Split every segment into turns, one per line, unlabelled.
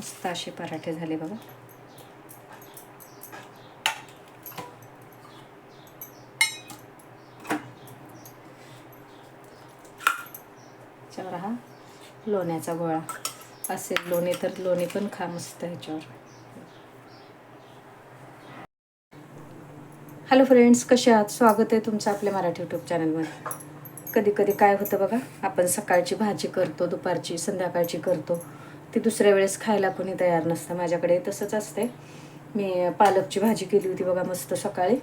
मस्त असे पराठे झाले बघा. त्याच्यावर हा लोण्याचा गोळा. असेल लोणी तर लोणी पण खा मस्त ह्याच्यावर. हॅलो फ्रेंड्स कसे आहात? स्वागत आहे तुमचं आपल्या मराठी यूट्यूब चॅनलमध्ये कधी कधी काय होतं बघा आपण सकाळची भाजी करतो दुपारची संध्याकाळची करतो. ती दुसऱ्या वेळेस खायला कोणी तयार नसतं. माझ्याकडे तसंच असते मी पालकची भाजी केली होती बघा मस्त सकाळी.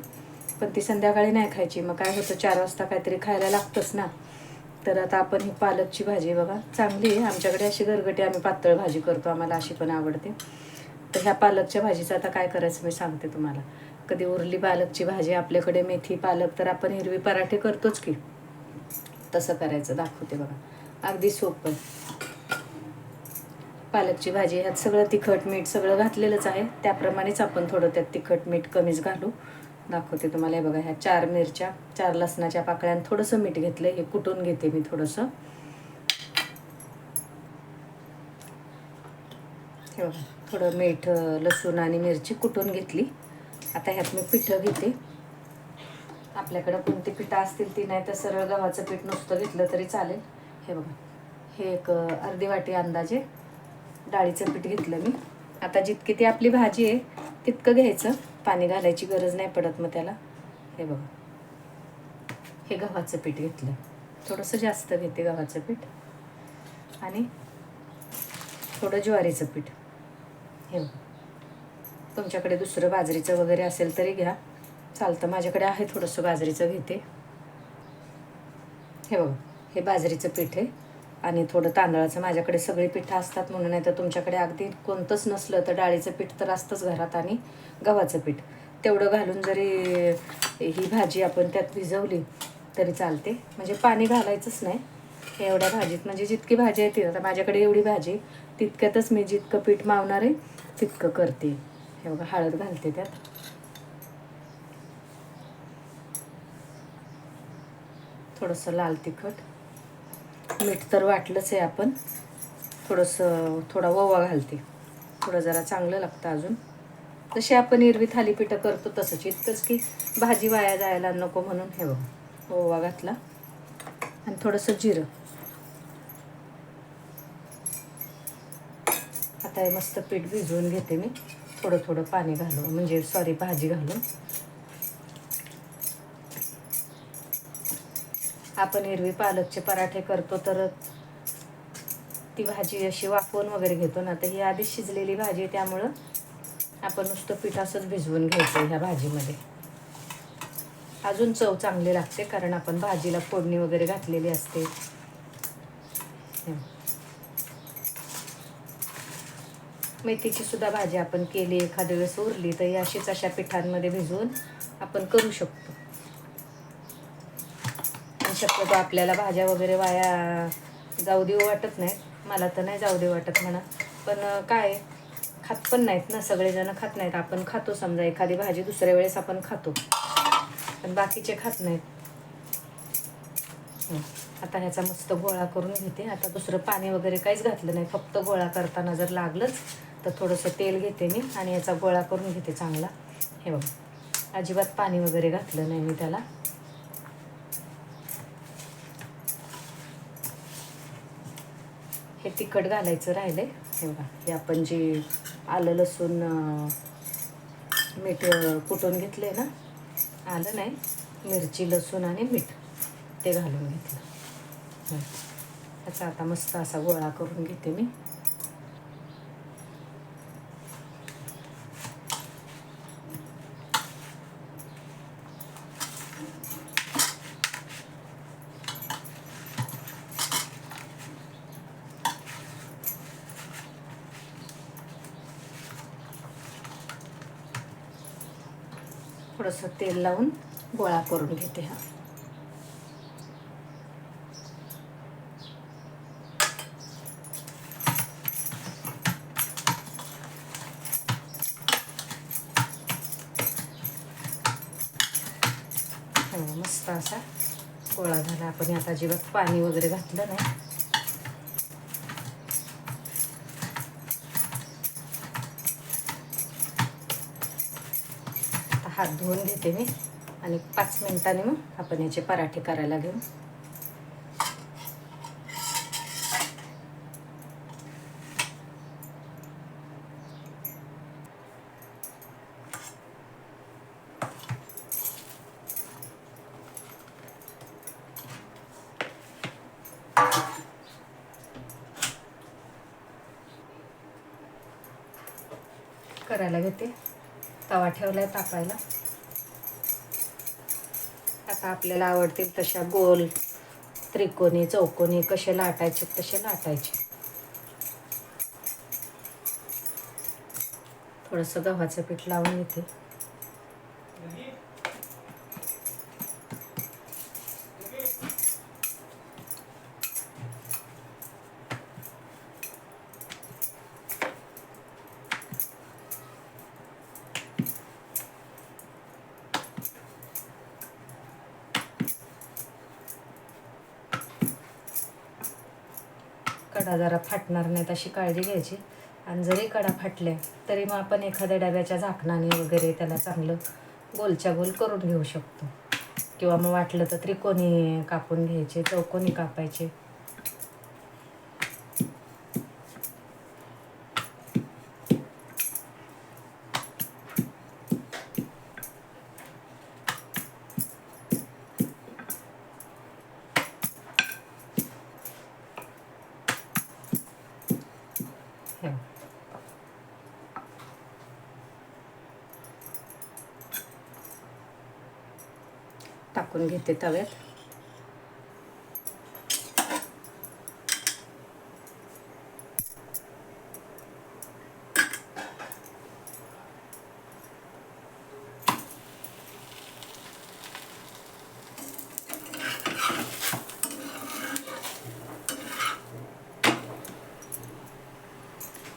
पण ती संध्याकाळी नाही खायची. मग काय होतं चार वाजता काहीतरी खायला लागतंच ना. तर आता आपण ही पालकची भाजी बघा. चांगली आहे. आमच्याकडे अशी गरगटी आम्ही पातळ भाजी करतो. आम्हाला अशी पण आवडते. तर ह्या पालकच्या भाजीचं आता काय करायचं मी सांगते तुम्हाला. कधी उरली पालकची भाजी आपल्याकडे मेथी पालक तर आपण हिरवी पराठे करतोच की. तसं करायचं. दाखवते बघा. अगदी सोपं पालकची भाजी ह्यात सगळं तिखट मीठ सगळं घातलेलंच आहे. त्याप्रमाणेच आपण थोडं त्यात तिखट मीठ कमीच घालू. दाखवते तुम्हाला हे बघा ह्या चार मिरच्या चार लसणाच्या पाकळ्या थोडंसं मीठ घेतलं हे कुटून घेते मी थोडंसं. हे बघा थोडं मीठ लसूण आणि मिरची कुटून घेतली. आता ह्यात मी पिठं घेते. आपल्याकडं कोणती पिठं असतील ती नाही तर सरळ गव्हाचं पीठ नुसतं घेतलं तरी चालेल. हे बघा हे एक अर्धी वाटी अंदाजे. डाळीचं पीठ घेतलं मी. आता जितकी ती आपली भाजी आहे तितकं घ्यायचं. पाणी घालायची गरज नाही पडत मग त्याला. हे बघा. हे गव्हाचं पीठ घेतलं. थोडंसं जास्त घेते गव्हाचं पीठ. आणि थोडं ज्वारीचं पीठ. हे बघा. तुमच्याकडे दुसरं बाजरीचं वगैरे असेल तरी घ्या. चालतं. माझ्याकडे आहे थोडंसं बाजरीचं घेते. हे बघा. हे बाजरीचं पीठ आहे. आणि थोडं तांदळाचं माझ्याकडे सगळी पिठं असतात म्हणून नाही तर तुमच्याकडे अगदी कोणतंच नसलं तर डाळीचं पीठ तर असतंच घरात आणि गव्हाचं पीठ. तेवढं घालून जरी ही भाजी आपण त्यात भिजवली तरी चालते. म्हणजे पाणी घालायचंच नाही. एवढ्या भाजीत म्हणजे जितकी भाजी आहे ती आता माझ्याकडे एवढी भाजी तितक्यातच मी जितकं पीठ मावणार आहे तितकं करते. हे बघा हळद घालते त्यात. थोडंसं लाल तिखट. मीठ तर वाटलंच आहे आपण. थोडंसं थोडा ओवा घालते. थोडं जरा चांगलं लागतं अजून. जशी आपण हिरवी थालीपीठं करतो तसंच. इतकंच की भाजी वाया जायला नको म्हणून हे बघ. ओवा घातला. आणि थोडंसं जिरं. आता हे मस्त पीठ भिजवून घेते मी. थोडं थोडं पाणी घालून. म्हणजे सॉरी भाजी घालून. आपण हिरवी पालकचे पराठे करतो तर ती भाजी अशी वाफवून वगैरे घेतो ना तर ही आधीच शिजलेली भाजी आहे त्यामुळं आपण नुसतं पीठ असंच भिजवून घ्यायचं ह्या भाजीमध्ये. अजून चव चांगली लागते कारण आपण भाजीला फोडणी वगैरे घातलेली असते. मेथीची सुद्धा भाजी आपण केली एखाद्या वेळेस उरली तर ही अशीच अशा पिठांमध्ये भिजवून आपण करू शकतो. शक्यतो आपल्याला भाज्या वगैरे वाया जाऊ देऊ वाटत नाहीत मला तर नाही जाऊ दे वाटत म्हणा. पण काय खात पण नाहीत ना सगळेजण खात नाहीत. आपण खातो समजा एखादी भाजी दुसऱ्या वेळेस आपण खातो. पण बाकीचे खात नाहीत. आता ह्याचा मस्त गोळा करून घेते. आता दुसरं पाणी वगैरे काहीच घातलं नाही. फक्त गोळा करताना जर लागलंच तर थोडंसं तेल घेते मी आणि याचा गोळा करून घेते चांगला. हे बघ. अजिबात पाणी वगैरे घातलं नाही मी त्याला. हे तिखट घालायचं राहिलं हे बघा हे आपण जे आलं लसूण मीठ कुटून घेतले ना आलं नाही मिरची लसूण आणि मीठ ते घालून घेतलं. हं. आता मस्त असा गोळा करून घेते मी. थोडंसं तेल लावून गोळा करून घेते हा. हो, मस्त असा गोळा झाला. आपण आता अजिबात पाणी वगैरे घातलं नाही. हात धुवून घेते मी. आणि पाच मिनिटांनी मग आपण याचे पराठे करायला घेऊ. करायला घेते. तवा ठेवला आहे तापायला. आता आपल्याला आवडतील तशा गोल त्रिकोणी चौकोनी कसे लाटायचे तसे लाटायचे. थोडंसं गव्हाचं पीठ लावून येते कडा जरा फाटणार नाहीत अशी काळजी घ्यायची. आणि जरी कडा फाटल्या तरी मग आपण एखाद्या डब्याच्या झाकणाने वगैरे त्याला चांगलं गोलच्या गोल करून घेऊ शकतो. किंवा मग वाटलं तर त्रिकोणी कापून घ्यायचे चौकोनी कापायचे. टाकून घेते तव्यात.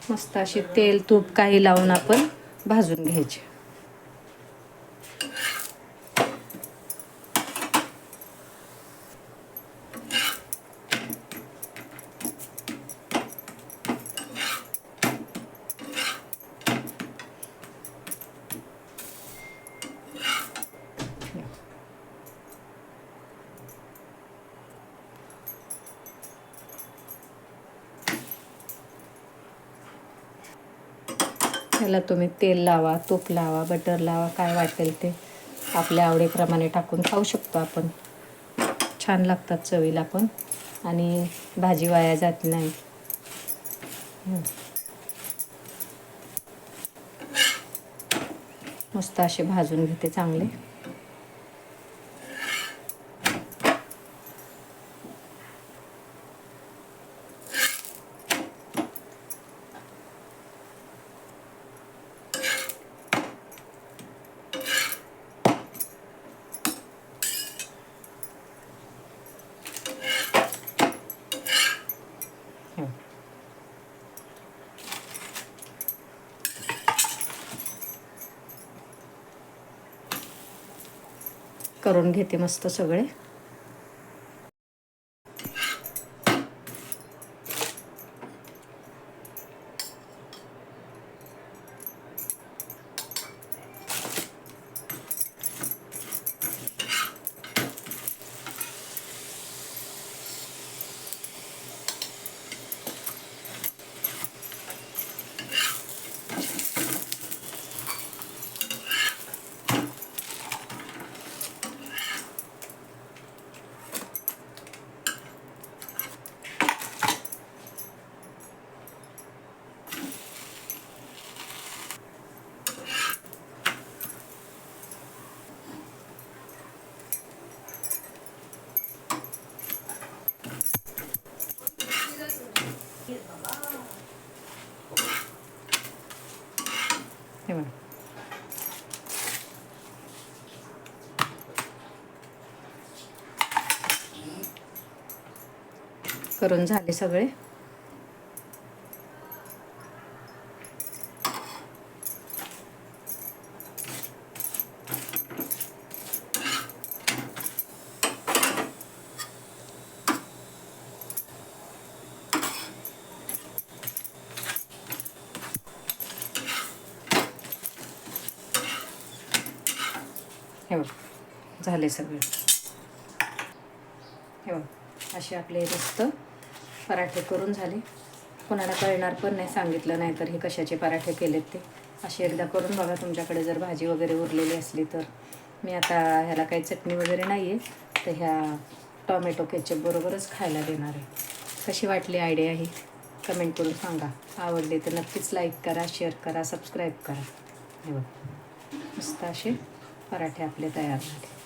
मस्त अशी तेल तूप काही लावून आपण भाजून घ्यायचे. त्याला तुम्ही तेल लावा तूप लावा बटर लावा काय वाटेल ते आपल्या आवडीप्रमाणे टाकून खाऊ शकतो आपण. छान लागतात चवीला पण. आणि भाजी वाया जात नाही. मस्त असे भाजून घेते चांगले. करून घेते मस्त सगळे. करून झाले सगळे. हे झाले सगळे. हे बघ अशी आपले रस्त पराठे करून झाले. कोणाला कळणार पण नाही सांगितलं नाही तर हे कशाचे पराठे केलेत ते. असे एकदा करून बघा तुमच्याकडे जर भाजी वगैरे उरलेली असली तर. मी आता ह्याला काही चटणी वगैरे नाही आहे तर ह्या टॉमॅटो केचपबरोबरच खायला देणार आहे. कशी वाटली आयडिया ही? कमेंट करून सांगा. आवडली तर नक्कीच लाईक करा शेअर करा सबस्क्राईब करा. हे बघ. मस्त असे पराठे आपले तयार झाले.